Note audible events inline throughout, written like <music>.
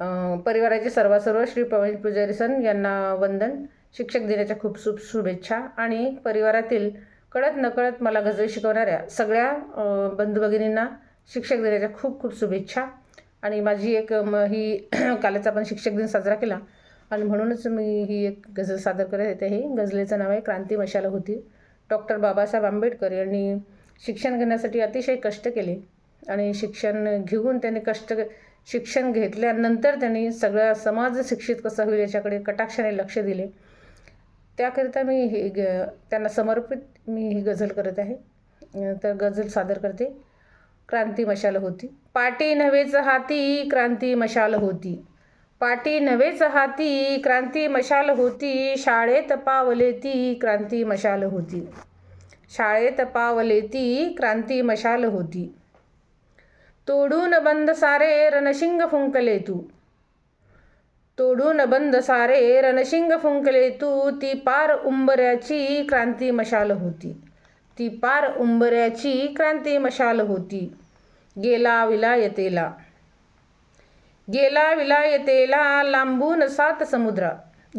परिवाराचे सर्वासर्व श्री प्रवीण पुजारी सन यांना वंदन. शिक्षक दिनाच्या खूप खूप शुभेच्छा. आणि परिवारातील कळत नकळत मला गजल शिकवणाऱ्या सगळ्या बंधू भगिनींना शिक्षक दिनाच्या खूप खूप शुभेच्छा. आणि माझी एक म, ही <clears throat> कालच आपण शिक्षक दिन साजरा केला. आणि म्हणूनच मी ही एक गझल सादर करत येते. हे गझलेचं नाव आहे क्रांती मशाला होती. डॉक्टर बाबासाहेब आंबेडकर यांनी शिक्षण घेण्यासाठी अतिशय कष्ट केले. आणि शिक्षण घेऊन त्यांनी कष्ट शिक्षण घेतल्यानंतर त्यांनी सगळा समाज शिक्षित कसा होईल याच्याकडे कटाक्षाने लक्ष दिले. त्याकरिता मी हे ग त्यांना समर्पित मी ही गझल करत आहे. तर गझल सादर करते. क्रांती मशाल होती. पाटी नव्हेच हाती क्रांती मशाल होती. पाटी नव्हेच हाती क्रांती मशाल होती. शाळेत पावले ती क्रांती मशाल होती. शाळेत पावले ती क्रांती मशाल होती. तोडून बंद सारे रणशिंग फुंकले तू. तोडून बंद सारे रणशिंग फुंकले तू. ती पार उंबऱ्याची क्रांती मशाल होती. ती पार उंबऱ्याची क्रांती मशाल होती. गेला विलायतेला. गेला विलायतेला लांबून सात समुद्रा.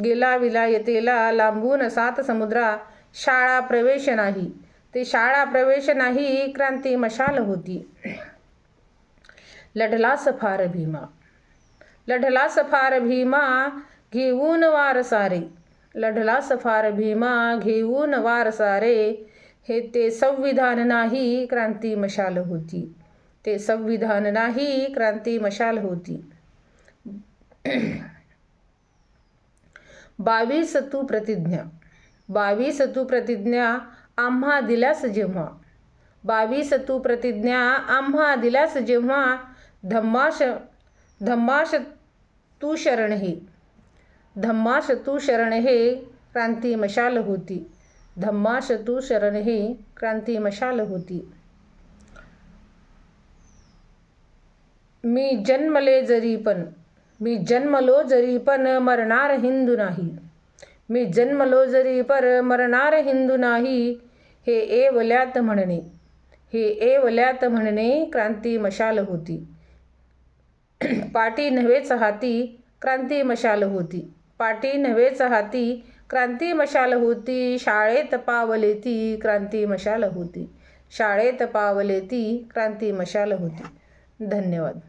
गेला विलायतेला लांबून सात समुद्रा. शाळा प्रवेश नाही. ते शाळा प्रवेश नाही. क्रांती मशाल होती. लढला सफार भीमा. लढला सफार भीमा घेऊन वार सारे. लढला सफार भीमा घेऊन वार सारे. हे ते संविधान नाही क्रांती मशाल होती. ते संविधान नाही क्रांती मशाल होती. बावीस तू प्रतिज्ञा. बावीस तू प्रतिज्ञा आम्हा दिल्यास जेव्हा. बावीस तू प्रतिज्ञा आम्हा दिल्यास जेव्हा. धम्माश धम्माश तू शरण हे धम्माश तू शरण हे क्रांती मशाल होती धम्माश तू शरण हे क्रांती मशाल होती मी जन्मले जरी पण मी जन्मलो जरी पण मरणार हिंदू नाही मी जन्मलो जरी पर मरणार हिंदू नाही हे एवल्यात म्हणणे हे एवल्यात म्हणणे क्रांती मशाल होती पाटी नव्हेच हाती क्रांती मशाल होती. पाटी नव्हेच हाती क्रांती मशाल होती. शाळेत पावले ती क्रांती मशाल होती. शाळेत पावले ती क्रांती मशाल होती. धन्यवाद.